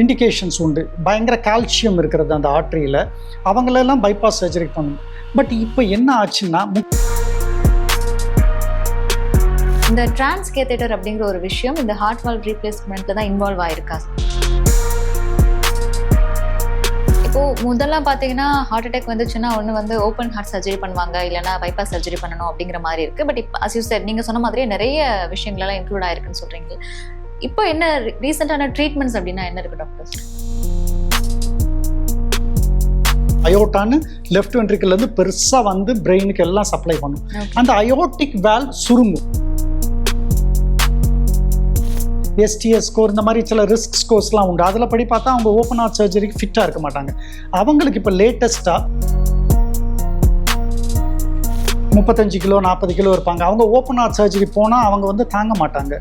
Indications உண்டு. பயங்கர calcium இருக்கிறது அந்த ஆர்ட்ரியில் அவங்களெல்லாம் பைபாஸ் சர்ஜரி பண்ணணும். பட் இப்போ என்ன ஆச்சுன்னா இந்த டிரான்ஸ் கேத்தேட்டர் அப்படிங்கிற ஒரு விஷயம் இந்த ஹார்ட் வால் ரீப்ளேஸ்மெண்ட்ல தான் இன்வால்வ் ஆயிருக்கா? இப்போ முதல்லாம் பார்த்தீங்கன்னா ஹார்ட் அட்டாக் வந்துச்சுன்னா ஒன்று வந்து ஓப்பன் ஹார்ட் சர்ஜரி பண்ணுவாங்க இல்லைனா பைபாஸ் சர்ஜரி பண்ணணும் அப்படிங்கிற மாதிரி இருக்கு. பட் இப்போ அஸ் யூ சார் நீங்கள் சொன்ன மாதிரியே நிறைய விஷயங்களெல்லாம் இன்க்ளூட் ஆயிருக்குன்னு சொல்கிறீங்க இப்போ என்ன ரீசெண்டான ட்ரீட்மெண்ட்ஸ் அப்படின்னா என்ன இருக்கு டாக்டர் அயோட்டான்னு லெஃப்ட் வென்ட்ரிக்கிள்லேருந்து பெருசாக வந்து பிரெயினுக்கு எல்லாம் சப்ளை பண்ணும். அந்த அயோட்டிக் வேல் சுருங்கும். எஸ்டிஎஸ் ஸ்கோர் இந்த மாதிரி சில ரிஸ்க் ஸ்கோர்ஸ்லாம் உண்டு. அதில் படி பார்த்தா அவங்க ஓப்பன் ஹார்ட் சர்ஜரிக்கு ஃபிட்டாக இருக்க மாட்டாங்க. அவங்களுக்கு இப்போ லேட்டஸ்ட்டாக முப்பத்தஞ்சு கிலோ நாற்பது கிலோ இருப்பாங்க. அவங்க ஓப்பன் ஹார்ட் சர்ஜரி போனால் அவங்க வந்து தாங்க மாட்டாங்க.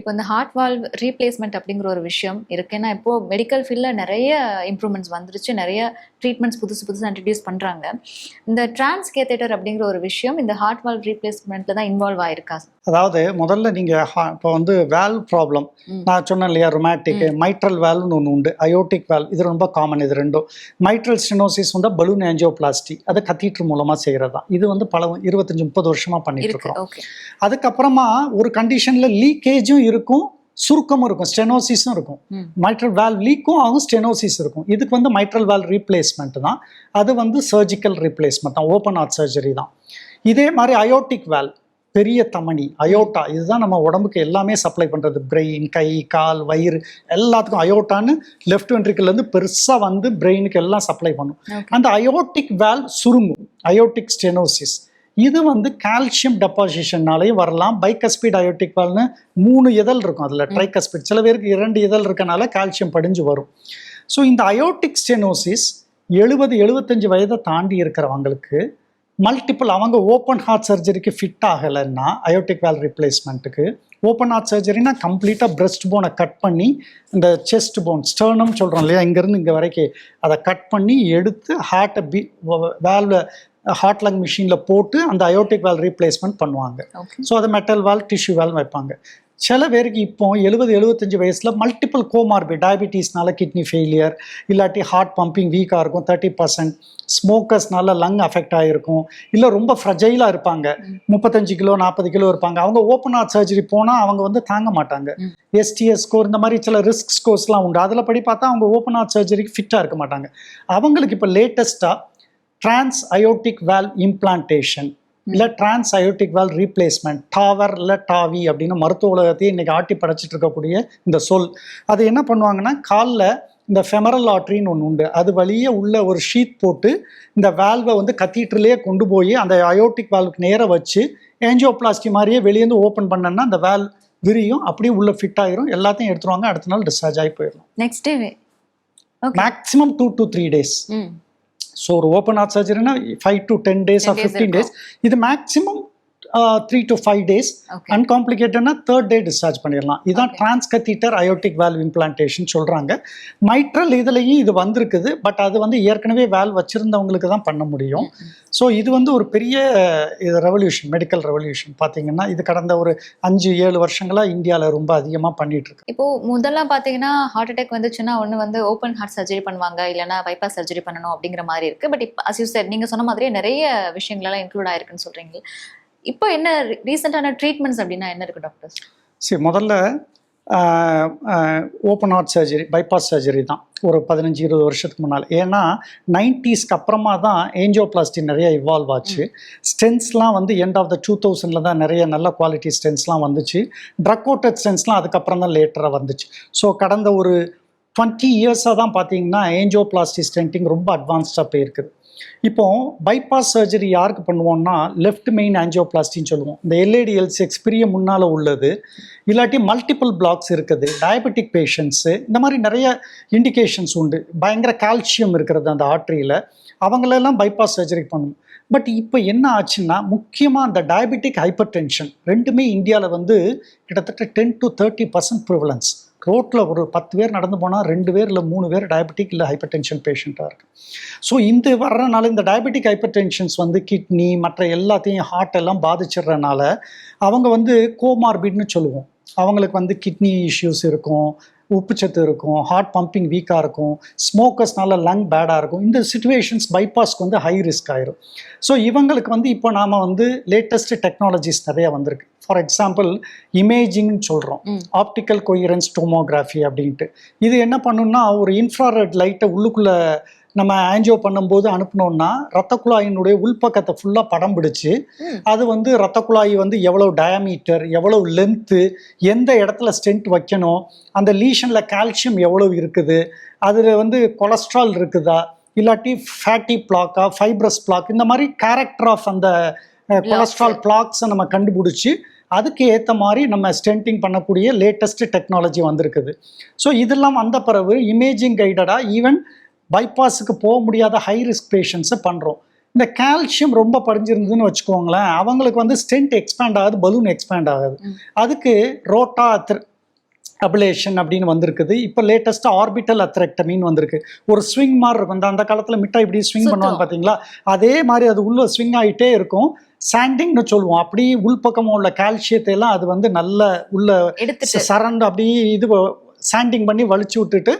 இப்போ இந்த ஹார்ட் வால்வ் ரீப்ளேஸ்மெண்ட் அப்படிங்கிற ஒரு விஷயம் இருக்கு. ஏன்னா இப்போ மெடிக்கல் ஃபீல்டில் நிறைய இம்ப்ரூவ்மெண்ட்ஸ் வந்துருச்சு. நிறைய ட்ரீட்மெண்ட்ஸ் புதுசு புதுசாக இன்ட்ரடியூஸ் பண்ணுறாங்க இந்த டிரான்ஸ் கேத்தேட்டர் அப்படிங்கிற ஒரு விஷயம் இந்த ஹார்ட் வால்வ் ரீப்ளேஸ்மெண்ட்ல தான் இன்வால்வ் ஆயிருக்கா? அதாவது முதல்ல நீங்கள் இப்போ வந்து வேல் ப்ராப்ளம். நான் சொன்னேன் இல்லையா ரொமாட்டிக் மைட்ரல் வேல்னு ஒன்று உண்டு. அயோட்டிக் வேல் இது ரொம்ப காமன் இது ரெண்டும். மைட்ரல் ஸ்டெனோசிஸ் வந்து பலூன் ஆஞ்சியோபிளாஸ்டி அது கத்தீட்ரு மூலமாக செய்கிறது தான் இது வந்து பல இருபத்தஞ்சு முப்பது வருஷமாக பண்ணிட்டு இருக்கு இருக்கோம் அதுக்கப்புறமா ஒரு கண்டிஷனில் லீக்கேஜும் இருக்கும் சுருக்கமும் இருக்கும் ஸ்டெனோசிஸும் இருக்கும். மைட்ரல் வேல் லீக்கும் ஆகும் ஸ்டெனோசிஸ் இருக்கும். இதுக்கு வந்து மைட்ரல் வேல் ரீப்ளேஸ்மெண்ட் தான். அது வந்து சர்ஜிக்கல் ரீப்ளேஸ்மெண்ட் தான் ஓப்பன் ஹார்ட் சர்ஜரி தான். இதே மாதிரி அயோட்டிக் வேல் பெரிய தமனி அயோட்டா இதுதான் நம்ம உடம்புக்கு எல்லாமே சப்ளை பண்ணுறது பிரெயின் கை கால் வயிறு எல்லாத்துக்கும் அயோட்டான்னு லெஃப்ட் வென்ட்ரிக்கிள்லேருந்து பெருசாக வந்து பிரெயினுக்கு எல்லாம் சப்ளை பண்ணும். அந்த அயோட்டிக் வேல் சுருங்கும் அயோட்டிக் ஸ்டெனோசிஸ் இது வந்து கால்சியம் டெபாசிஷன்னாலையும் வரலாம். பைகஸ்பீட் அயோட்டிக் வால்னு மூணு இதழ் இருக்கும் அதில். ட்ரைகஸ்பீட் சில பேருக்கு இரண்டு இதழ் இருக்கனால கால்சியம் படிஞ்சு வரும். ஸோ இந்த அயோட்டிக் ஸ்டெனோசிஸ் எழுபது எழுபத்தஞ்சு வயதை தாண்டி இருக்கிறவங்களுக்கு மல்டிபிள் அவங்க ஓப்பன் ஹார்ட் சர்ஜரிக்கு ஃபிட் ஆகலைன்னா அயோட்டிக் வேல் ரிப்ளேஸ்மெண்ட்டுக்கு ஓப்பன் ஹார்ட் சர்ஜரினா கம்ப்ளீட்டாக பிரஸ்ட் போனை கட் பண்ணி இந்த செஸ்ட் போன் ஸ்டர்னம் சொல்கிறோம் இல்லையா? இங்கேருந்து இங்கே வரைக்கும் அதை கட் பண்ணி எடுத்து ஹார்ட்டை பி வேல்வை ஹார்ட் லங் மிஷினில் போட்டு அந்த அயோட்டிக் வேல் ரீப்ளேஸ்மெண்ட் பண்ணுவாங்க. ஸோ அதை மெட்டல் வால் டிஷ்யூ வால் வைப்பாங்க. சில பேருக்கு இப்போ எழுபது எழுபத்தஞ்சு வயசில் மல்டிபிள் கோமார்பி டயபிட்டிஸ்னால கிட்னி ஃபெயிலியர் இல்லாட்டி ஹார்ட் பம்பிங் வீக்காக இருக்கும் தேர்ட்டி பர்சன்ட் ஸ்மோக்கர்ஸ்னால லங் அஃபெக்ட் ஆகிருக்கும் இல்லை ரொம்ப ஃப்ரஜைலாக இருப்பாங்க. முப்பத்தஞ்சு கிலோ நாற்பது கிலோ இருப்பாங்க. அவங்க ஓப்பன் ஹார்ட் சர்ஜரி போனால் அவங்க வந்து தாங்க மாட்டாங்க. எஸ்டிஎஸ் ஸ்கோர் இந்த மாதிரி சில ரிஸ்க் ஸ்கோர்ஸ்லாம் உண்டு. அதில் படி பார்த்தா அவங்க ஓப்பன் ஹார்ட் சர்ஜரிக்கு ஃபிட்டாக இருக்க மாட்டாங்க. அவங்களுக்கு இப்போ லேட்டஸ்ட்டாக டிரான்ஸ் அயோட்டிக் வேல் இம்ப்ளான்டேஷன் இல்லை trans aortic valve replacement TAVR இல்லை டாவி அப்படின்னு மருத்துவ உலகத்தையே இன்னைக்கு ஆட்டி படைச்சிட்டு இருக்கக்கூடிய இந்த சொல். அது என்ன பண்ணுவாங்கன்னா காலில் இந்த ஃபெமரல் ஆட்ரின்னு ஒன்று உண்டு. அது வழியே உள்ள ஒரு ஷீட் போட்டு இந்த வேல்வை வந்து கத்தீட்டர்லேயே கொண்டு போய் அந்த அயோட்டிக் வேல்வுக்கு நேரா வச்சு ஏஞ்சியோபிளாஸ்டி மாதிரியே வெளியேந்து ஓப்பன் பண்ணோன்னா அந்த வேல் விரியும் அப்படியே உள்ள ஃபிட் ஆயிரும். எல்லாத்தையும் எடுத்துருவாங்க அடுத்த நாள் டிஸ்சார்ஜ் ஆகி போயிடும் next day maximum two to three days so ஒரு open heart சர்ஜரினா five to ten days 10 or fifteen days இது maximum three to five days அன்காம்ப்ளிகேட்டட்னா third day discharge பண்ணிடலாம். இதுதான். டிரான்ஸ்கத்தீட்டர் அயோட்டிக் வேல்வ் இம்ப்ளான்டேஷன் சொல்கிறாங்க மைட்ரல் இதுலேயும் இது வந்திருக்குது. பட் அது வந்து ஏற்கனவே வேல் வச்சுருந்தவங்களுக்கு தான் பண்ண முடியும். ஸோ இது வந்து ஒரு பெரிய இது ரெவல்யூஷன் மெடிக்கல் ரெவல்யூஷன் பார்த்தீங்கன்னா இது கடந்த ஒரு அஞ்சு ஏழு வருஷங்களாக இந்தியாவில் ரொம்ப அதிகமாக பண்ணிட்டு இருக்கு இப்போ முதல்லாம் பார்த்தீங்கன்னா ஹார்ட் அட்டாக் வந்துச்சுன்னா ஒன்று வந்து ஓப்பன் ஹார்ட் சர்ஜரி பண்ணுவாங்க. இல்லைனா பைபாஸ் சர்ஜரி பண்ணணும் அப்படிங்கிற மாதிரி இருக்கு. பட் இப்போ அஸ் யூ சார் நீங்கள் சொன்ன மாதிரியே நிறைய விஷயங்களெல்லாம் இன்க்ளூட் ஆயிருக்குன்னு சொல்றீங்க. இப்போ என்ன ரீசெண்டான ட்ரீட்மெண்ட்ஸ் அப்படின்னா என்ன இருக்கு டாக்டர் சரி முதல்ல open heart surgery bypass surgery தான். ஒரு பதினஞ்சு இருபது வருஷத்துக்கு முன்னால். ஏன்னா நைன்டிஸ்க்கு அப்புறமா தான் ஏஞ்சியோபிளாஸ்டி நிறைய இவால்வ் ஆச்சு. ஸ்டென்ஸ்லாம் வந்து எண்ட் ஆஃப் த டூ தௌசண்டில் தான் நிறைய நல்ல குவாலிட்டி ஸ்டென்ஸ்லாம் வந்துச்சு. ட்ரக்கோட்டட் ஸ்டென்ஸ்லாம் அதுக்கப்புறம் தான் லேட்டராக வந்துச்சு. ஸோ கடந்த ஒரு டுவெண்ட்டி இயர்ஸாக தான் பார்த்தீங்கன்னா ஏஞ்சியோபிளாஸ்டி ஸ்டென்டிங் ரொம்ப அட்வான்ஸ்டாக போயிருக்குது. இப்போ பைபாஸ் சர்ஜரி யாருக்கு பண்ணுவோம்னா லெஃப்ட் மெயின் ஆஞ்சியோபிளாஸ்டின்னு சொல்லுவோம். இந்த எல்ஏடிஎல் சிக்ஸ் முன்னால் உள்ளது. இல்லாட்டி மல்டிபிள் பிளாக்ஸ் இருக்குது. டயபெட்டிக் பேஷண்ட்ஸு இந்த மாதிரி நிறைய இண்டிகேஷன்ஸ் உண்டு. பயங்கர கால்சியம் இருக்கிறது அந்த ஆர்ட்ரியில் அவங்களெல்லாம் பைபாஸ் சர்ஜரி பண்ணணும் பட் இப்போ என்ன ஆச்சுன்னா முக்கியமாக அந்த டயபெட்டிக் ஹைப்பர் டென்ஷன் ரெண்டுமே இந்தியாவில் வந்து கிட்டத்தட்ட ten to thirty percent prevalence ரோட்டில் ஒரு பத்து பேர் நடந்து போனால் ரெண்டு பேர் இல்லை மூணு பேர் டயபெட்டிக் இல்லை ஹைப்பர் டென்ஷன் பேஷண்ட்டாக இருக்கு. ஸோ இந்த வர்றனால இந்த டயபெட்டிக் ஹைப்பர் டென்ஷன்ஸ் வந்து கிட்னி மற்ற எல்லாத்தையும் ஹார்ட் எல்லாம் பாதிச்சிடுறனால அவங்க வந்து கோமார்பிட்னு சொல்லுவோம். அவங்களுக்கு வந்து கிட்னி இஷ்யூஸ் இருக்கும். உப்புச்சத்து இருக்கும் ஹார்ட் பம்பிங் வீக்காக இருக்கும் ஸ்மோக்கர்ஸ்னால லங் பேடாக இருக்கும். இந்த சுச்சுவேஷன்ஸ் பைபாஸ்க்கு வந்து ஹை ரிஸ்க் ஆயிரும். ஸோ இவங்களுக்கு வந்து இப்போ நாம் வந்து லேட்டஸ்ட் டெக்னாலஜிஸ் நிறைய வந்திருக்கு. ஃபார் எக்ஸாம்பிள் இமேஜிங்னு சொல்கிறோம். ஆப்டிக்கல் கொயரன்ஸ் டோமோகிராஃபி அப்படின்ட்டு. இது என்ன பண்ணுன்னா ஒரு இன்ஃப்ராரெட் லைட்டை உள்ளுக்குள்ளே நம்ம ஆன்ஜியோ பண்ணும்போது அனுப்புனோம்னா ரத்த குழாயினுடைய உள்பக்கத்தை ஃபுல்லாக படம் பிடிச்சு. அது வந்து ரத்த குழாய் வந்து எவ்வளோ டயாமீட்டர் எவ்வளோ லென்த்து எந்த இடத்துல ஸ்டென்ட் வைக்கணும் அந்த லீஷனில் கால்சியம் எவ்வளோ இருக்குது அதில் வந்து கொலஸ்ட்ரால் இருக்குதா இல்லாட்டி ஃபேட்டி பிளாக்கா ஃபைப்ரஸ் பிளாக் இந்த மாதிரி கேரக்டர் ஆஃப் அந்த கொலஸ்ட்ரால் பிளாக்ஸை நம்ம கண்டுபிடிச்சி அதுக்கு ஏற்ற மாதிரி நம்ம ஸ்டென்டிங் பண்ணக்கூடிய லேட்டஸ்ட் டெக்னாலஜி வந்திருக்குது ஸோ இதெல்லாம் வந்த பிறகு இமேஜிங் கைடடாக ஈவன் பைபாஸுக்கு போக முடியாத ஹை ரிஸ்க் பேஷண்ட்ஸை பண்ணுறோம் இந்த கால்சியம் ரொம்ப படிஞ்சிருந்ததுன்னு வச்சுக்கோங்களேன் அவங்களுக்கு வந்து ஸ்டென்ட் எக்ஸ்பேண்ட் ஆகுது பலூன் எக்ஸ்பேண்ட் ஆகுது. அதுக்கு ரோட்டா அபிலேஷன் அப்படின்னு வந்திருக்குது. இப்போ லேட்டஸ்ட்டாக ஆர்பிட்டல் அத்ரெக்டமின்னு வந்திருக்கு. ஒரு ஸ்விங் மாதிரி இருக்கும். இந்த அந்த காலத்தில் மிட்டாய் இப்படி ஸ்விங். பண்ணுவாங்க பார்த்தீங்களா அதே மாதிரி அது உள்ள ஸ்விங் ஆகிட்டே இருக்கும். சாண்டிங்னு சொல்லுவோம். அப்படியே உள்பக்கமாக உள்ள கால்சியத்தை எல்லாம் அது வந்து நல்ல உள்ள சரண்டு அப்படியே இது சாண்டிங் பண்ணி வலிச்சு விட்டுட்டு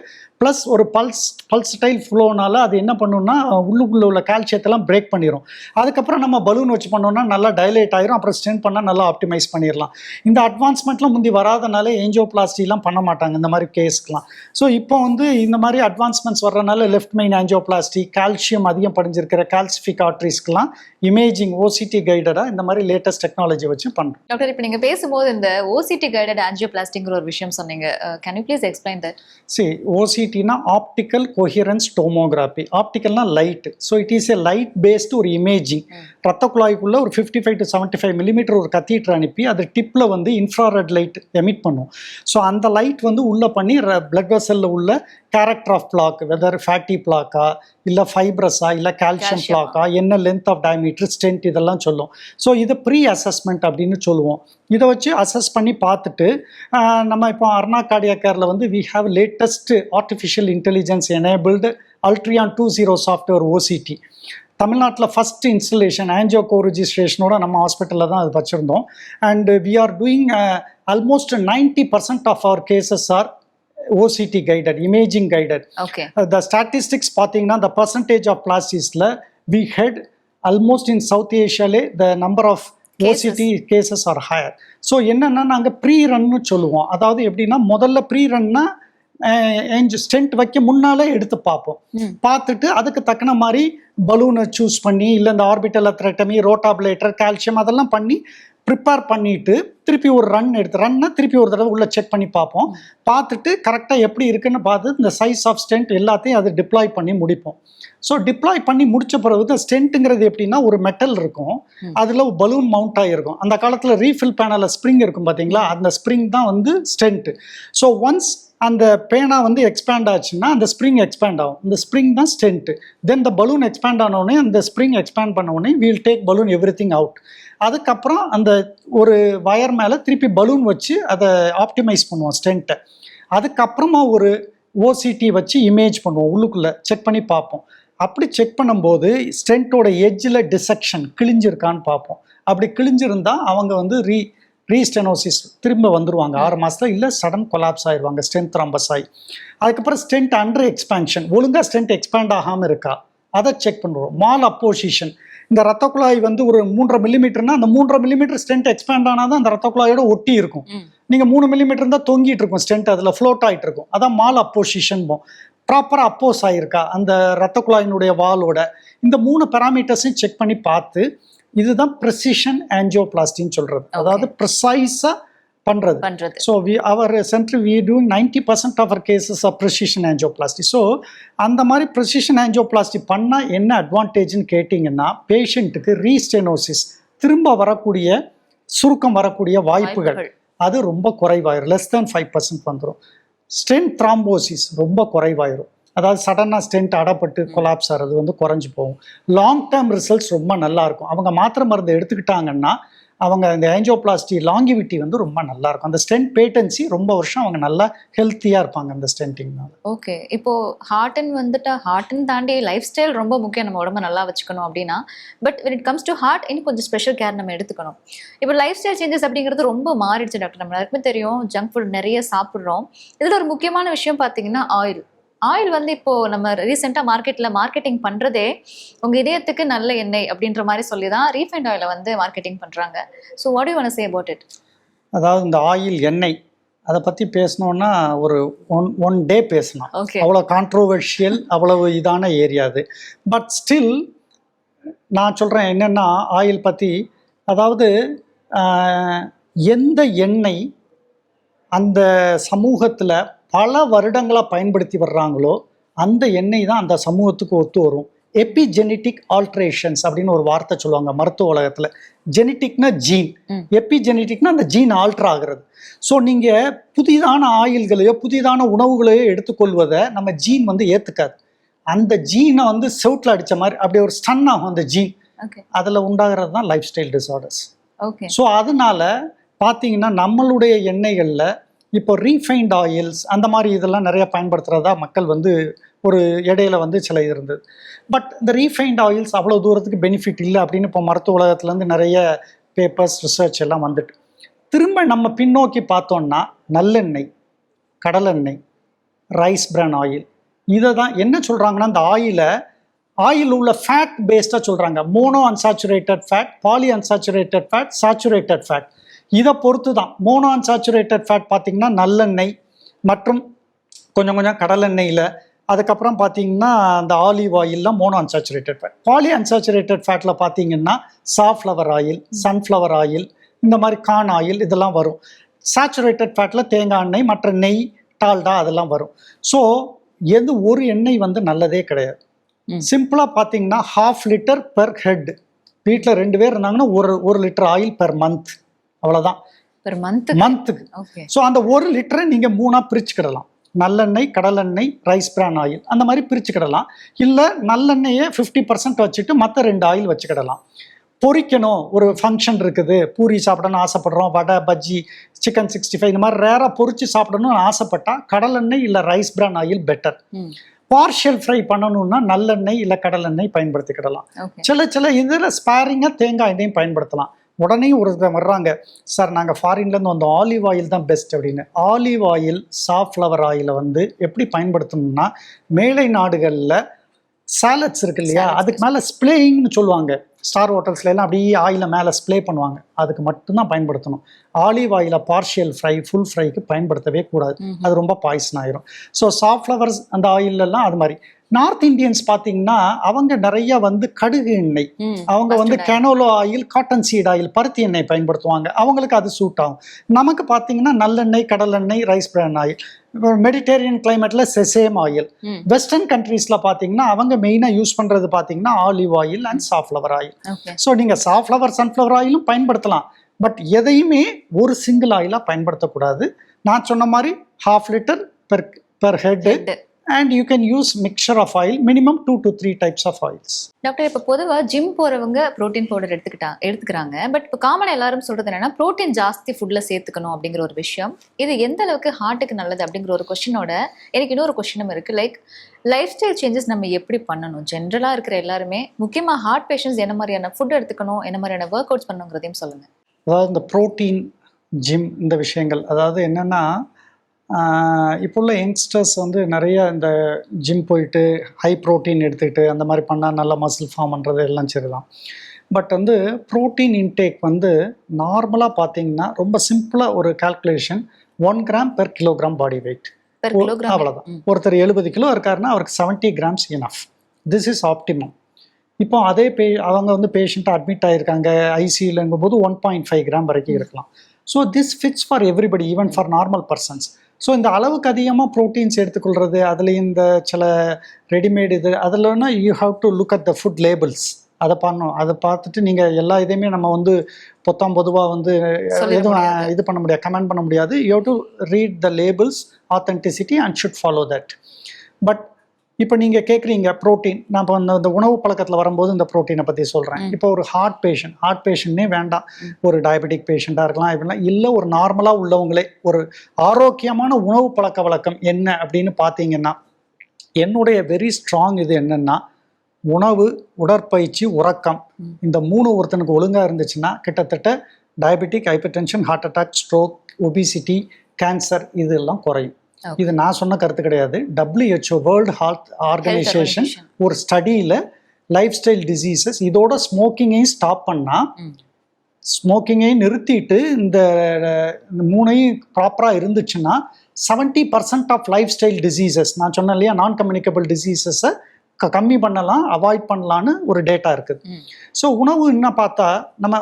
ப்ளஸ் ஒரு பல்ஸ் பல்ஸ் ஸ்டைல் ஃப்ளோனால அது என்ன பண்ணுன்னா உள்ளுக்குள்ள உள்ள கால்சியத்தெல்லாம் பிரேக் பண்ணிடும் அதுக்கப்புறம் நம்ம பலூன் வச்சு பண்ணோம்னா நல்லா டைலேட் ஆயிரும். அப்புறம் ஸ்டென்ட் பண்ணால் நல்லா ஆப்டிமைஸ் பண்ணிடலாம் இந்த அட்வான்ஸ்மெண்ட்லாம் முந்தி வராதனால ஏஞ்சியோபிளாஸ்டிலாம் பண்ண மாட்டாங்க. இந்த மாதிரி கேஸ்க்குலாம் ஸோ இப்போ வந்து இந்த மாதிரி அட்வான்ஸ்மெண்ட்ஸ் வர்றதுனால லெஃப்ட் மெயின் ஆஞ்சியோபிளாஸ்டி கால்சியம் அதிகம் படிஞ்சிருக்கிற கால்சிஃபிக் ஆர்ட்ரிஸ்க்கெலாம் இமேஜிங் ஓசிடி கைடடாக இந்த மாதிரி லேட்டஸ்ட் டெக்னாலஜி வச்சு பண்ணுறோம் டாக்டர் இப்போ நீங்க பேசும்போது இந்த ஓசிடி கைடட் ஆஞ்சியோபிளாஸ்டிங்கிற ஒரு விஷயம் சொன்னீங்க. Can you please explain that C ஓசிடினா optical coherence tomography ஆப்டிக்கல்னா light so it is a light based ஒரு இமேஜிங். ரத்த குழாய்க்குள்ள ஒரு fifty five to seventy five millimetre ஒரு கத்தீட்டர் அனுப்பி அது டிப்பில் வந்து இன்ஃப்ராரெட் லைட் எமிட் பண்ணும். ஸோ அந்த லைட் வந்து உள்ளே பண்ணி பிளட் வெசலில் உள்ள character of plaque whether fatty பிளாக்கா இல்லை ஃபைப்ரஸா இல்லை கால்சியம். பிளாக்கா என்ன லென்த் ஆஃப் டயமீட்டர் ஸ்டென்ட் இதெல்லாம் சொல்லும். ஸோ இதை ப்ரீ அசஸ்மெண்ட் அப்படின்னு சொல்லுவோம். இதை வச்சு அசஸ் பண்ணி பார்த்துட்டு நம்ம இப்போ அர்ணா கார்டியா கேரில் வந்து we have latest artificial intelligence enabled Ultreon two zero software OCT தமிழ்நாட்டில் ஃபஸ்ட் இன்ஸ்டலேஷன் ஆன்ஜியோ கோ ரிஜிஸ்ட்ரேஷனோட நம்ம ஹாஸ்பிட்டலில் தான் அது வச்சுருந்தோம். And we are doing almost ninety percent of our cases are OCT guided imaging guided okay the statistics பார்த்தீங்கன்னா the percentage of பிளாஸ்டிஸில் we had almost in south ஏஷியாலே the number of Cases. OCT cases are higher so என்னென்னா நாங்கள் pre run சொல்லுவோம். அதாவது எப்படின்னா முதல்ல pre ரன்னா stent வைக்க முன்னாலே எடுத்து பார்ப்போம். பார்த்துட்டு அதுக்கு தக்கன மாதிரி பலூனை சூஸ் பண்ணி இல்லை இந்த ஆர்பிட்டல் அத்ரெட்டமி ரோட்டாப்லேட்டர் கால்சியம் அதெல்லாம் பண்ணி ப்ரிப்பேர் பண்ணிட்டு திருப்பி ஒரு ரன் எடுத்து ரன்னை திருப்பி ஒரு தடவை உள்ள செக் பண்ணி பார்ப்போம். பார்த்துட்டு கரெக்டாக எப்படி இருக்குன்னு பார்த்து இந்த சைஸ் ஆஃப் ஸ்டென்ட் எல்லாத்தையும் அது டிப்ளாய் பண்ணி முடிப்போம். ஸோ டிப்ளாய் பண்ணி முடிச்ச பிறகு ஸ்டென்ட்டுங்கிறது எப்படின்னா ஒரு மெட்டல் இருக்கும். அதில் பலூன் மவுண்ட் ஆகிருக்கும் அந்த காலத்தில் ரீஃபில் பேனலில் ஸ்ப்ரிங் இருக்கும் பார்த்தீங்களா? அந்த ஸ்ப்ரிங் தான் வந்து ஸ்டென்ட்டு ஸோ ஒன்ஸ் அந்த பேனா வந்து எக்ஸ்பேண்ட் ஆச்சுன்னா அந்த ஸ்ப்ரிங் எக்ஸ்பேண்ட் ஆகும். இந்த ஸ்ப்ரிங் தான் stent then the balloon expand ஆனவுடனே அந்த ஸ்ப்ரிங் எக்ஸ்பேண்ட் பண்ண உடனே we'll take balloon everything out அதுக்கப்புறம் அந்த ஒரு வயர் மேலே திருப்பி பலூன் வச்சு அதை ஆப்டிமைஸ் பண்ணுவோம் ஸ்டென்ட்டை அதுக்கப்புறமா ஒரு ஓசிடி வச்சு இமேஜ் பண்ணுவோம் உள்ளுக்குள்ளே செக் பண்ணி பார்ப்போம். அப்படி செக் பண்ணும்போது ஸ்டென்ட்டோட எஜ்ஜில் டிசெக்ஷன் கிழிஞ்சிருக்கான்னு பார்ப்போம். அப்படி கிழிஞ்சிருந்தா அவங்க வந்து ரீ ரீஸ்டெனோசிஸ் திரும்ப வந்துருவாங்க. ஆறு மாதத்தில் இல்லை சடன் கொலாப்ஸ் ஆயிடுவாங்க ஸ்ட்ரென்த் ரம்பஸ் ஆகி அதுக்கப்புறம் ஸ்டென்ட் அண்டர் எக்ஸ்பேன்ஷன் ஒழுங்காக ஸ்டென்ட் எக்ஸ்பேண்ட் ஆகாமல் இருக்கா? அதை செக் பண்ணுறோம் மால் அப்போசிஷன் இந்த ரத்த குழாய் வந்து ஒரு மூன்றரை மில்லிமீட்டர்னா அந்த மூன்றரை மில்லிமீட்டர் ஸ்டென்ட் எக்ஸ்பேண்ட் ஆனால் தான் அந்த ரத்த குழாயோட ஒட்டி இருக்கும். நீங்கள் மூணு மில்லிமீட்டர் இருந்தால் தொங்கிட்டு இருக்கும் ஸ்டென்ட் அதில் ஃப்ளோட் ஆகிட்டு இருக்கும். அதான் மால் அப்போசிஷன் ப்ராப்பராக அப்போஸ் ஆகிருக்கா அந்த ரத்த குழாயினுடைய வாலோட. இந்த மூணு பேராமீட்டர்ஸையும் செக் பண்ணி பார்த்து இதுதான் ப்ரெசிஷன் ஆன்ஜியோபிளாஸ்டின்னு சொல்கிறது அதாவது ப்ரிசைஸாக பண்ணுறது பண்றது. So we our centre we do ninety percent of our cases of precision angioplasty so அந்த மாதிரி ப்ரெசிஷன் ஆன்ஜியோபிளாஸ்டி பண்ணால் என்ன அட்வான்டேஜ்னு கேட்டிங்கன்னா பேஷண்ட்டுக்கு ரீஸ்டெனோசிஸ் திரும்ப வரக்கூடிய சுருக்கம் வரக்கூடிய வாய்ப்புகள். அது ரொம்ப குறைவாயிரும். லெஸ் தேன் ஃபைவ் பர்சன்ட் வந்துடும் ஸ்டென்ட் த்ராம்போசிஸ் ரொம்ப குறைவாயிரும். அதாவது சடனாக ஸ்டென்ட் அடப்பட்டு கொலாப்ஸ் ஆகிறது வந்து குறைஞ்சு போகும். லாங் டேர்ம் ரிசல்ட்ஸ் ரொம்ப நல்லா இருக்கும். அவங்க மாத்திரை மருந்து எடுத்துக்கிட்டாங்கன்னா அவங்க இந்த ஆஞ்சியோபிளாஸ்டி லாங்கிவிட்டி வந்து ரொம்ப நல்லா இருக்கும் அந்த ஸ்டென்ட் பேட்டன்சி ரொம்ப வருஷம் அவங்க நல்லா ஹெல்த்தியாக இருப்பாங்க அந்த ஸ்டென்டிங்னால ஓகே இப்போ ஹார்ட்னு வந்துட்டு ஹார்ட்னு தாண்டி லைஃப் ஸ்டைல் ரொம்ப முக்கியம். நம்ம உடம்ப நல்லா வச்சுக்கணும் அப்படின்னா but when it comes to heart இன்னும் கொஞ்சம் ஸ்பெஷல் கேர் நம்ம எடுத்துக்கணும். இப்போ லைஃப் ஸ்டைல் சேஞ்சஸ் அப்படிங்கிறது ரொம்ப மாறிடுச்சு டாக்டர் நம்ம எல்லாருக்குமே தெரியும் ஜங்க் ஃபுட் நிறைய சாப்பிட்றோம். இதில் ஒரு முக்கியமான விஷயம் பார்த்தீங்கன்னா ஆயில் ஆயில் வந்து இப்போ நம்ம ரீசெண்டாக மார்க்கெட்டில் மார்க்கெட்டிங் பண்ணுறதே உங்கள் இதயத்துக்கு நல்ல எண்ணெய் அப்படின்ற மாதிரி சொல்லி தான் ரீஃபைண்ட் ஆயிலை வந்து மார்க்கெட்டிங் பண்ணுறாங்க so what you want say about it அதாவது இந்த ஆயில் எண்ணெய் அதை பற்றி பேசணுன்னா ஒரு ஒன் ஒன் டே பேசலாம். ஓகே அவ்வளோ கான்ட்ரோவர்ஷியல் அவ்வளவு இதான ஏரியா அது. பட் ஸ்டில் நான் சொல்கிறேன் என்னென்னா ஆயில் பற்றி அதாவது எந்த எண்ணெய் அந்த சமூகத்தில் பல வருடங்களாக பயன்படுத்தி வர்றாங்களோ அந்த எண்ணெய் தான் அந்த சமூகத்துக்கு ஒத்து வரும். எபிஜெனட்டிக் ஆல்ட்ரேஷன்ஸ் அப்படின்னு ஒரு வார்த்தை சொல்லுவாங்க மருத்துவ உலகத்தில். ஜெனட்டிக்னா ஜீன். எபிஜெனட்டிக்னா அந்த ஜீன் ஆல்ட்ரு ஆகிறது. ஸோ நீங்கள் புதிதான ஆயில்களையோ புதிதான உணவுகளையோ எடுத்துக்கொள்வதை நம்ம ஜீன் வந்து ஏற்றுக்காது அந்த ஜீனை வந்து செவுட்டில் அடித்த மாதிரி அப்படியே ஒரு ஸ்டன் ஆகும் அந்த ஜீன் அதில் உண்டாகிறது தான் lifestyle disorders okay. So அதனால பார்த்தீங்கன்னா நம்மளுடைய எண்ணெய்களில் இப்போ ரீஃபைண்ட் ஆயில்ஸ் அந்த மாதிரி இதெல்லாம் நிறைய பயன்படுத்துகிறதா மக்கள் வந்து ஒரு இடையில வந்து சில இது இருந்தது. பட் இந்த ரீஃபைண்ட் ஆயில்ஸ் அவ்வளோ தூரத்துக்கு பெனிஃபிட் இல்லை அப்படின்னு இப்போ மருத்துவ உலகத்துலேருந்து நிறைய பேப்பர்ஸ் ரிசர்ச் எல்லாம் வந்துட்டு. திரும்ப நம்ம பின்னோக்கி பார்த்தோம்னா நல்லெண்ணெய் கடலெண்ணெய் ரைஸ் பிரான் ஆயில் இதை தான் என்ன சொல்கிறாங்கன்னா அந்த ஆயிலை ஆயில் உள்ள ஃபேட் பேஸ்டாக சொல்கிறாங்க mono unsaturated fat poly unsaturated fat saturated fat இதை பொறுத்து தான் மோனோ அன்சாச்சுரேட்டட் ஃபேட் பார்த்தீங்கன்னா நல்லெண்ணெய் மற்றும் கொஞ்சம் கொஞ்சம் கடலெண்ணெயில் அதுக்கப்புறம் பார்த்தீங்கன்னா அந்த ஆலிவ் ஆயிலில் mono unsaturated fat poly unsaturated ஃபேட்டில் பார்த்தீங்கன்னா சாஃப்ளவர் ஆயில் சன்ஃப்ளவர் ஆயில் இந்த மாதிரி கான் ஆயில் இதெல்லாம் வரும். சேச்சுரேட்டட் ஃபேட்டில் தேங்காய் எண்ணெய் மற்ற நெய் டால்டா அதெல்லாம் வரும். ஸோ எது ஒரு எண்ணெய் வந்து நல்லதே கிடையாது. சிம்பிளாக பார்த்தீங்கன்னா ஹாஃப் லிட்டர் பெர் ஹெட் வீட்டில் ரெண்டு பேர் இருந்தாங்கன்னா ஒரு ஒரு litre oil per month month மந்த்துக்கு ஸோ அந்த ஒரு லிட்டரை நீங்கள் மூணாக பிரிச்சுக்கிடலாம். நல்லெண்ணெய் கடலெண்ணெய் ரைஸ் பிரான் ஆயில் அந்த மாதிரி பிரிச்சுக்கிடலாம். இல்லை நல்லெண்ணெயை ஃபிஃப்டி பர்சன்ட் வச்சுட்டு மற்ற ரெண்டு ஆயில் வச்சுக்கிடலாம். பொரிக்கணும் ஒரு ஃபங்க்ஷன் இருக்குது. பூரி சாப்பிடணும்னு ஆசைப்படுறோம். Vada bajji chicken sixty five இந்த மாதிரி ரேராக பொரிச்சு சாப்பிடணும்னு ஆசைப்பட்டா கடலெண்ணெய் இல்லை rice bran oil better partial fry பண்ணணும்னா நல்லெண்ணெய் இல்லை கடலெண்ணெய் பயன்படுத்திக்கிடலாம். சில சில இதில் ஸ்பேரிங்காக தேங்காய் எண்ணெயும் பயன்படுத்தலாம். உடனே ஒருத்தர் வர்றாங்க. சார் நாங்கள் ஃபாரின்லேருந்து வந்தோம். ஆலிவ் ஆயில் தான் பெஸ்ட் அப்படின்னு. ஆலிவ் ஆயில் சாஃப்ளவர் ஆயிலை வந்து எப்படி பயன்படுத்தணும்னா மேலை நாடுகளில் சாலட்ஸ் இருக்கு இல்லையா. அதுக்கு மேலே ஸ்ப்ளேயிங்னு சொல்லுவாங்க. ஸ்டார் ஹோட்டல்ஸ்ல எல்லாம் அப்படியே ஆயிலை மேலே ஸ்ப்ளே பண்ணுவாங்க. அதுக்கு மட்டும்தான் பயன்படுத்தணும். ஆலிவ் ஆயிலை பார்ஷியல் ஃப்ரை ஃபுல் ஃப்ரைக்கு பயன்படுத்தவே கூடாது. அது ரொம்ப பாய்சன் ஆயிரும். ஸோ சாஃப்ளவர்ஸ் அந்த ஆயிலெல்லாம் அது மாதிரி. நார்த் இந்தியன்ஸ் பார்த்தீங்கன்னா அவங்க நிறைய வந்து கடுகு எண்ணெய் அவங்க வந்து. Canola oil cottonseed oil பருத்தி எண்ணெய் பயன்படுத்துவாங்க. அவங்களுக்கு அது சூட் ஆகும். நமக்கு பார்த்தீங்கன்னா நல்லெண்ணெய் கடலெண்ணெய் ரைஸ் பிரான் ஆயில் மெடிடேரியன் கிளைமேட்டில் செசேம் ஆயில் வெஸ்டர்ன் கண்ட்ரீஸில் பார்த்தீங்கன்னா அவங்க மெயினாக யூஸ் பண்ணுறது பார்த்தீங்கன்னா olive oil and safflower oil okay so நீங்கள் சாஃப்ளவர் சன்ஃப்ளவர் ஆயிலும் பயன்படுத்தலாம். பட் எதையுமே ஒரு சிங்கிள் ஆயிலாக பயன்படுத்தக்கூடாது. நான் சொன்ன மாதிரி half litre per per head head and you can use mixture of oil minimum two to three types of oils doctor இப்போ பொதுவாக ஜிம் போறவங்க ப்ரோட்டீன் பவுடர் எடுத்துக்கிட்டா எடுத்துக்கிறாங்க. பட் இப்போ காமன் எல்லாரும் சொல்றது என்னன்னா ப்ரோட்டீன் ஜாஸ்தி ஃபுட்ல சேர்த்துக்கணும் அப்படிங்கிற ஒரு விஷயம். இது எந்த அளவுக்கு ஹார்ட்டுக்கு நல்லது அப்படிங்கிற ஒரு கொஸ்டினோட எனக்கு இன்னொரு கொஸ்டினும் இருக்கு. லைக் லைஃப் ஸ்டைல் சேஞ்சஸ் நம்ம எப்படி பண்ணணும்? ஜென்ரலாக இருக்கிற எல்லாருமே முக்கியமாக ஹார்ட் பேஷண்ட்ஸ் என்ன மாதிரியான ஃபுட் எடுத்துக்கணும் என்ன மாதிரியான ஒர்க் அவுட்ஸ் பண்ணணுங்கிறதையும் சொல்லுங்க. அதாவது இந்த ப்ரோட்டீன் ஜிம் இந்த விஷயங்கள் அதாவது என்னென்னா இப்போ உள்ள யங்ஸ்டர்ஸ் வந்து நிறைய இந்த ஜிம் போயிட்டு ஹை ப்ரோட்டீன் எடுத்துக்கிட்டு அந்த மாதிரி பண்ணால் நல்லா மசில் ஃபார்ம் பண்ணுறது எல்லாம் சரிதான். பட் வந்து ப்ரோட்டீன் இன்டேக் வந்து நார்மலாக பார்த்தீங்கன்னா ரொம்ப சிம்பிளாக ஒரு calculation one gram per kilogram body weight அவ்வளவுதான். ஒருத்தர் எழுபது கிலோ இருக்காருன்னா அவருக்கு seventy grams enough this is optimum இப்போ அதே பே அவங்க வந்து பேஷண்ட்டாக அட்மிட் ஆகிருக்காங்க ஐசியூலங்கும் போது ஒன் பாயிண்ட் ஃபைவ் கிராம் வரைக்கும் இருக்கலாம். So this fits for everybody even for normal persons so இந்த அளவுக்கு அதிகமாக ப்ரோட்டீன்ஸ் எடுத்துக்கொள்கிறது அதில் இந்த சில ரெடிமேட் இது அதில்னா you have to look at the food labels அதை பண்ணணும். அதை பார்த்துட்டு நீங்கள் எல்லா இதையுமே நம்ம வந்து பொத்தாம் பொதுவாக வந்து எதுவும். இது பண்ண முடியாது கமெண்ட் பண்ண முடியாது. You to read the labels authenticity and should follow that but இப்போ நீங்கள் கேட்குறீங்க ப்ரோட்டீன் நான் இப்போ இந்த இந்த உணவு பழக்கத்தில் வரும்போது இந்த ப்ரோட்டீனை பற்றி சொல்கிறேன். இப்போ ஒரு ஹார்ட் பேஷண்ட் ஹார்ட் பேஷண்ட்னே வேண்டாம் ஒரு டயபெட்டிக் பேஷண்ட்டாக இருக்கலாம் இப்படிலாம் இல்லை ஒரு நார்மலாக உள்ளவங்களே ஒரு ஆரோக்கியமான உணவு பழக்க வழக்கம் என்ன அப்படின்னு பார்த்தீங்கன்னா என்னுடைய வெரி ஸ்ட்ராங் இது என்னன்னா உணவு உடற்பயிற்சி உறக்கம். இந்த மூணு ஒருத்தனுக்கு ஒழுங்காக இருந்துச்சுன்னா கிட்டத்தட்ட diabetic hypertension heart attack stroke obesity cancer இதெல்லாம் குறையும். இது நான் சொன்ன கருத்து கிடையாது WHO வேர்ல்டு ஹெல்த் ஆர்கனைசேஷன். ஒரு ஸ்டடியில் லைஃப் ஸ்டைல் டிசீசஸ் இதோட ஸ்மோக்கிங்கையும் ஸ்டாப் பண்ணால். ஸ்மோக்கிங்கையும் நிறுத்திட்டு இந்த மூணையும் ப்ராப்பராக இருந்துச்சுன்னா seventy percent of lifestyle diseases நான் சொன்னேன் இல்லையா நான் கம்யூனிகபிள் டிசீசஸை கம்மி பண்ணலாம் அவாய்ட் பண்ணலான்னு ஒரு டேட்டா இருக்குது. ஸோ உணவு என்ன பார்த்தா நம்ம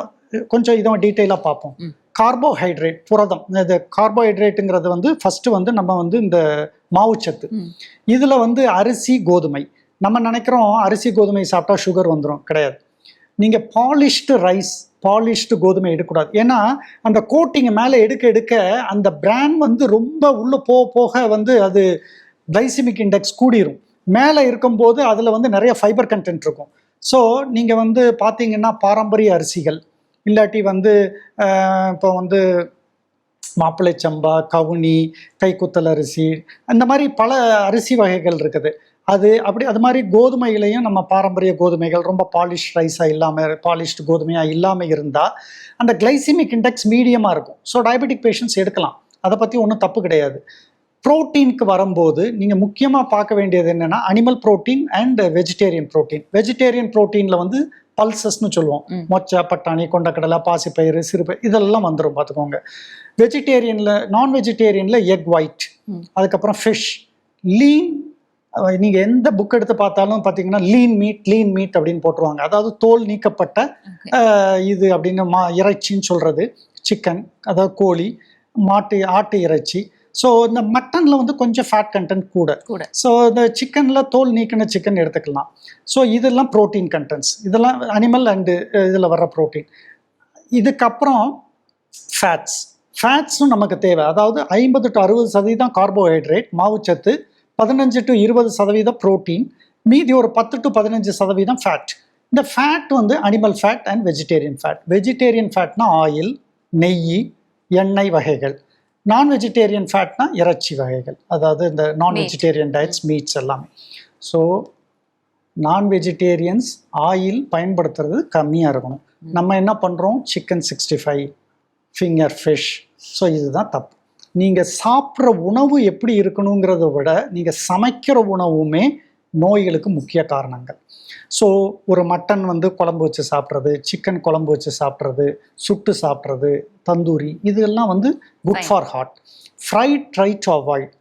கொஞ்சம் இதை டீட்டெயிலாக பார்ப்போம். கார்போஹைட்ரேட் புரதம். இந்த கார்போஹைட்ரேட்டுங்கிறது வந்து ஃபஸ்ட்டு வந்து நம்ம வந்து இந்த மாவுச்சத்து. இதில் வந்து அரிசி கோதுமை. நம்ம நினைக்கிறோம் அரிசி கோதுமை சாப்பிட்டா சுகர் வந்துடும் கிடையாது. நீங்கள் பாலிஷ்டு ரைஸ் பாலிஷ்டு கோதுமை எடுக்கக்கூடாது. ஏன்னா அந்த கோட்டிங் மேலே எடுக்க எடுக்க அந்த பிராண்ட் வந்து ரொம்ப உள்ளே போக போக வந்து அது கிளைசிமிக் இண்டெக்ஸ் கூடிரும். மேலே இருக்கும்போது அதில் வந்து நிறைய ஃபைபர் கண்டென்ட் இருக்கும். ஸோ நீங்கள் வந்து பார்த்தீங்கன்னா பாரம்பரிய அரிசிகள் இல்லாட்டி வந்து இப்போ வந்து மாப்பிள்ளை சம்பா கவுனி கைக்குத்தல் அரிசி அந்த மாதிரி பல அரிசி வகைகள் இருக்குது. அது அப்படி அது மாதிரி கோதுமையிலையும் நம்ம பாரம்பரிய கோதுமைகள் ரொம்ப பாலிஷ் ரைஸாக இல்லாமல் பாலிஷ்டு கோதுமையாக இல்லாமல் இருந்தால் அந்த கிளைசிமிக் இண்டெக்ஸ் மீடியமாக இருக்கும். ஸோ டயபெட்டிக் பேஷண்ட்ஸ் எடுக்கலாம். அதை பற்றி ஒன்றும் தப்பு கிடையாது. ப்ரோட்டீனுக்கு வரும்போது நீங்கள் முக்கியமாக பார்க்க வேண்டியது என்னென்னா animal protein and vegetarian protein vegetarian ப்ரோட்டீனில் வந்து பல்சஸ்னு சொல்லுவோம். மொச்சை பட்டாணி கொண்டக்கடலை பாசிப்பயிறு சிறுபயிறு இதெல்லாம் வந்துடும் பார்த்துக்கோங்க. வெஜிடேரியனில் நான் வெஜிடேரியனில் எக் ஒயிட். அதுக்கப்புறம் ஃபிஷ் லீன் நீங்கள் எந்த புக் எடுத்து பார்த்தாலும் பார்த்தீங்கன்னா லீன் மீட் லீன் மீட் அப்படின்னு போட்டுருவாங்க. அதாவது தோல் நீக்கப்பட்ட இது அப்படின்னு மா இறைச்சின்னு சொல்கிறது சிக்கன் அதாவது கோழி மாட்டு ஆட்டு இறைச்சி ஸோ இந்த மட்டனில் வந்து கொஞ்சம் ஃபேட் கண்டென்ட் கூட. கூட. ஸோ இந்த சிக்கனில் தோல் நீக்கின சிக்கன் எடுத்துக்கலாம். ஸோ இதெல்லாம் ப்ரோட்டீன் கண்டென்ட்ஸ் இதெல்லாம் அனிமல் அண்டு இதில் வர்ற ப்ரோட்டீன் இதுக்கப்புறம் ஃபேட்ஸ் ஃபேட்ஸும் நமக்கு தேவை. அதாவது ஐம்பது டு அறுபது சதவீதம் கார்போஹைட்ரேட் மாவுச்சத்து பதினஞ்சு டு இருபது சதவீதம் ப்ரோட்டீன் மீதி ஒரு பத்து டு பதினஞ்சு சதவீதம் ஃபேட் இந்த ஃபேட் வந்து animal fat and vegetarian fat vegetarian ஃபேட்னா oil நெய் எண்ணெய் வகைகள். நான் வெஜிடேரியன் ஃபேட்னா இறைச்சி வகைகள். அதாவது இந்த நான். வெஜிடேரியன் டயட்ஸ் மீட்ஸ் எல்லாமே. ஸோ நான் வெஜிடேரியன்ஸ் ஆயில் பயன்படுத்துறது கம்மியாக இருக்கணும். நம்ம என்ன பண்ணுறோம் chicken sixty five finger fish so இதுதான் தப்பு. நீங்கள் சாப்பிட்ற உணவு எப்படி இருக்கணுங்கிறத விட நீங்கள் சமைக்கிற உணவுமே நோய்களுக்கு முக்கிய காரணங்கள். ஸோ ஒரு மட்டன் வந்து குழம்பு வச்சு சாப்பிட்றது சிக்கன் குழம்பு வச்சு சாப்பிட்றது சுட்டு சாப்பிட்றது தந்தூரி இதெல்லாம் வந்து good. For heart fried try to avoid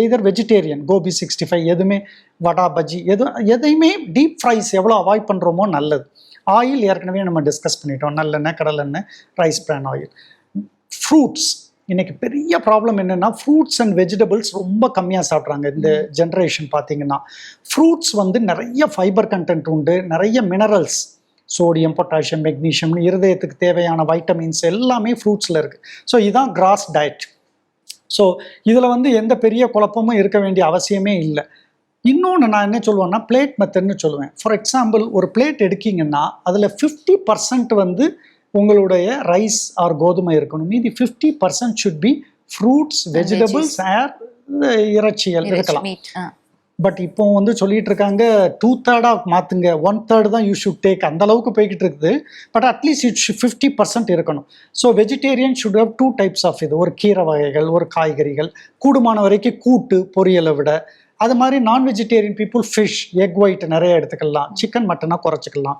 either vegetarian gobi sixty five எதுவுமே வடா பஜ்ஜி எது எதையுமே டீப் ஃப்ரைஸ் எவ்வளோ அவாய்ட் பண்ணுறோமோ நல்லது. ஆயில் ஏற்கனவே நம்ம டிஸ்கஸ் பண்ணிட்டோம். நல்லெண்ணெய் கடலெண்ணெய் ரைஸ் பிரான் ஆயில் ஃப்ரூட்ஸ் இன்னைக்கு பெரிய ப்ராப்ளம் என்னென்னா ஃப்ரூட்ஸ் அண்ட் வெஜிடபிள்ஸ் ரொம்ப கம்மியாக சாப்பிட்றாங்க. இந்த ஜென்ரேஷன் பார்த்தீங்கன்னா ஃப்ரூட்ஸ் வந்து நிறைய ஃபைபர் கண்டென்ட் உண்டு நிறைய மினரல்ஸ் சோடியம் பொட்டாசியம் மெக்னீஷியம்னு இருதயத்துக்கு தேவையான வைட்டமின்ஸ் எல்லாமே ஃப்ரூட்ஸில் இருக்குது ஸோ இதுதான் கிராஸ் டயட் ஸோ இதில் வந்து எந்த பெரிய குழப்பமும் இருக்க வேண்டிய அவசியமே இல்லை. இன்னொன்று நான் என்ன சொல்லுவேன்னா பிளேட் மெத்தட்னு சொல்லுவேன். ஃபார் எக்ஸாம்பிள் ஒரு பிளேட் எடுக்கீங்கன்னா அதில் ஃபிஃப்டி பர்சன்ட் வந்து உங்களுடைய ரைஸ் ஆர் கோதுமை இருக்கணும். மீதி fifty percent should be fruits vegetables or இறைச்சிகள் இருக்கலாம். பட் இப்போ வந்து சொல்லிட்டு இருக்காங்க டூ தேர்டாக மாற்றுங்க ஒன் தேர்ட் தான் யூ ஷுட் டேக் அந்த அளவுக்கு போய்கிட்டு இருக்குது. But at least it fifty percent இருக்கணும். So vegetarian should have two types of இது. ஒரு கீரை வகைகள் ஒரு காய்கறிகள். கூடுமான வரைக்கும் கூட்டு பொரியலை விட. அது மாதிரி non vegetarian people fish egg white நிறைய எடுத்துக்கலாம். சிக்கன் மட்டனாக குறைச்சிக்கலாம்.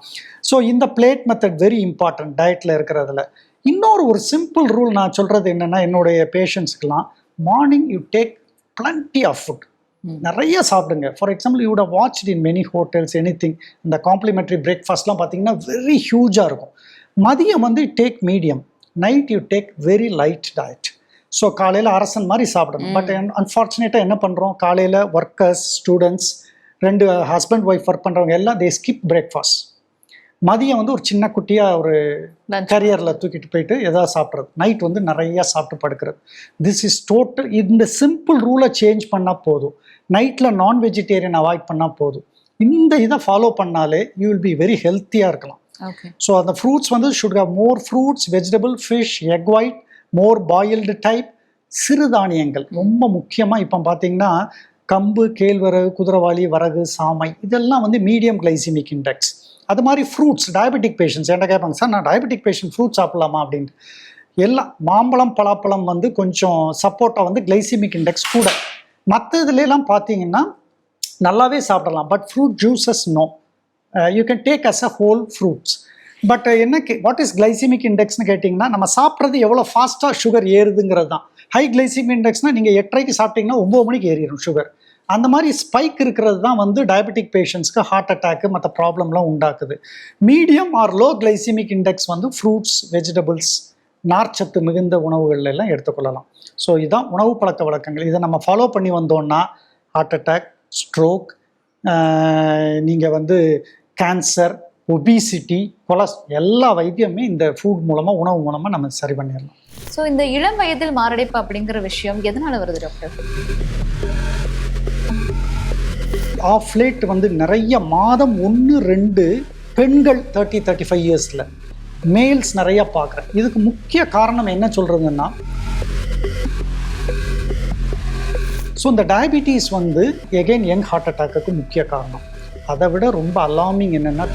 ஸோ இந்த பிளேட் மெத்தட் வெரி இம்பார்ட்டன்ட் டயட்டில் இருக்கிறதுல. இன்னொரு ஒரு சிம்பிள் ரூல் நான் சொல்கிறது என்னென்னா என்னுடைய பேஷண்ட்ஸ்க்கெலாம் morning you take plenty of food. நிறைய சாப்பிடுங்க. For example you would have watched in many hotels anything இந்த காம்ப்ளிமெண்ட்ரி பிரேக்ஃபாஸ்ட்லாம் பார்த்தீங்கன்னா வெரி ஹியூஜாக இருக்கும். மதியம் வந்து take medium night you take very light diet so காலையில் அரசன் மாதிரி சாப்பிடணும். பட் அன்ஃபார்ச்சுனேட்டாக என்ன பண்ணுறோம் காலையில் ஒர்க்கர்ஸ் ஸ்டூடெண்ட்ஸ் ரெண்டு ஹஸ்பண்ட் ஒய்ஃப் ஒர்க் பண்ணுறவங்க எல்லாம் தே ஸ்கிப் பிரேக்ஃபாஸ்ட் மதியம் வந்து ஒரு சின்ன குட்டியாக ஒரு. கரியரில் தூக்கிட்டு போயிட்டு எதாவது சாப்பிட்றது. நைட் வந்து நிறைய சாப்பிட்டு படுக்கிறது. திஸ் இஸ் டோட்டல் இந்த சிம்பிள் ரூலை சேஞ்ச் பண்ணால் போதும். நைட்டில் நான் வெஜிடேரியன் அவாய்ட் பண்ணால் போதும். இந்த இதை ஃபாலோ பண்ணாலே யூ வில் பி வெரி ஹெல்த்தியாக இருக்கலாம். ஸோ அந்த ஃப்ரூட்ஸ் வந்து should have more fruits vegetable fish egg white more boiled type சிறுதானியங்கள் ரொம்ப முக்கியமாக இப்போ பார்த்தீங்கன்னா கம்பு கேழ்வரகு குதிரவாளி வரகு சாமை இதெல்லாம் வந்து மீடியம் கிளைசிமிக் இண்டெக்ஸ் அது மாதிரி ஃப்ரூட்ஸ் டயபெட்டிக் பேஷண்ட்ஸ் என்ன கேட்பாங்க சார் நான் டயபெட்டிக் பேஷண்ட் ஃப்ரூட்ஸ் சாப்பிடலாமா? அப்படின்ட்டு. எல்லாம் மாம்பழம் பலாப்பழம் வந்து கொஞ்சம் சப்போட்டா வந்து கிளைசிமிக் இண்டெக்ஸ் கூட. மற்ற இதுலலாம் பார்த்தீங்கன்னா நல்லாவே சாப்பிடலாம். But fruit juices no you can take as a whole fruits but uh, என்ன வாட் இஸ் கிளைசிமிக் இண்டெக்ஸ்னு கேட்டிங்கன்னா நம்ம சாப்பிட்றது எவ்வளோ ஃபாஸ்ட்டாக சுகர் ஏறுதுங்கிறது தான் ஹை கிளைசிமிக் இண்டெக்ஸ்னால் நீங்கள் எட்டரைக்கு சாப்பிட்டீங்கன்னா ஒம்பது மணிக்கு ஏறிடும் சுகர் அந்த மாதிரி ஸ்பைக் இருக்கிறது தான் வந்து டயபெட்டிக் பேஷண்ட்ஸ்க்கு ஹார்ட் அட்டாக்கு மற்ற ப்ராப்ளம்லாம் உண்டாக்குது. Medium or low glycemic index வந்து ஃப்ரூட்ஸ் வெஜிடபிள்ஸ் நார்ச்சத்து மிகுந்த உணவுகள் எல்லாம் எடுத்துக்கொள்ளலாம். ஸோ இதுதான் உணவு பழக்க வழக்கங்கள். இதை நம்ம ஃபாலோ பண்ணி வந்தோம்னா ஹார்ட் அட்டாக் ஸ்ட்ரோக் நீங்கள் வந்து கேன்சர் ஒபிசிட்டி கொலஸ் எல்லா வைத்தியமே இந்த ஃபுட் மூலமாக உணவு மூலமாக நம்ம சரி பண்ணிடலாம். ஸோ இந்த இளம் வயதில் மாரடைப்பு அப்படிங்கிற விஷயம் எதனால வருது டாக்டர் ஆஃப் லேட் வந்து நிறைய மாதம் ஒன்று ரெண்டு பெண்கள் தேர்ட்டி தேர்ட்டி ஃபைவ் இயர்ஸில் மேல்ஸ் நிறைய பார்க்குறேன். இதுக்கு முக்கிய காரணம் என்ன சொல்கிறதுன்னா ஸோ இந்த டயபிட்டிஸ் வந்து எகைன் யங் ஹார்ட் அட்டாக்குக்கு முக்கிய காரணம். அதை விட ரொம்ப அலாமிங் என்னென்னா